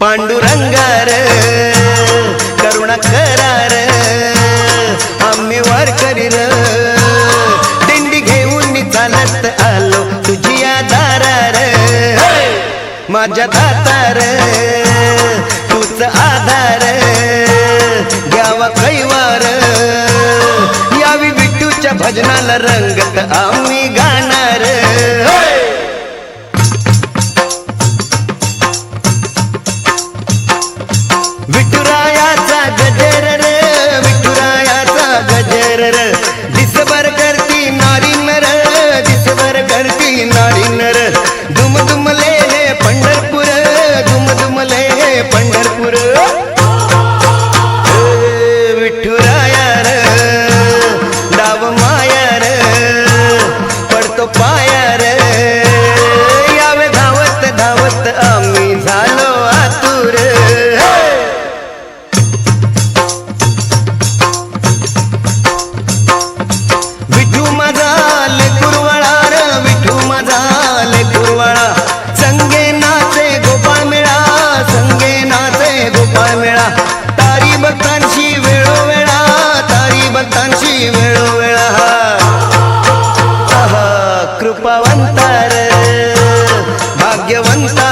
पांडुरंगार करुणा करार आम्ही वार करील. दिंडी घेऊन चालत आलो तुझी आधारार. माझ्या दातार तूच आधार. घ्यावा कैवार. यावी विठूच्या भजनाला रंगत आम्ही गा re, re, वेळोवेळ हा. कृपावंतार भाग्यवंता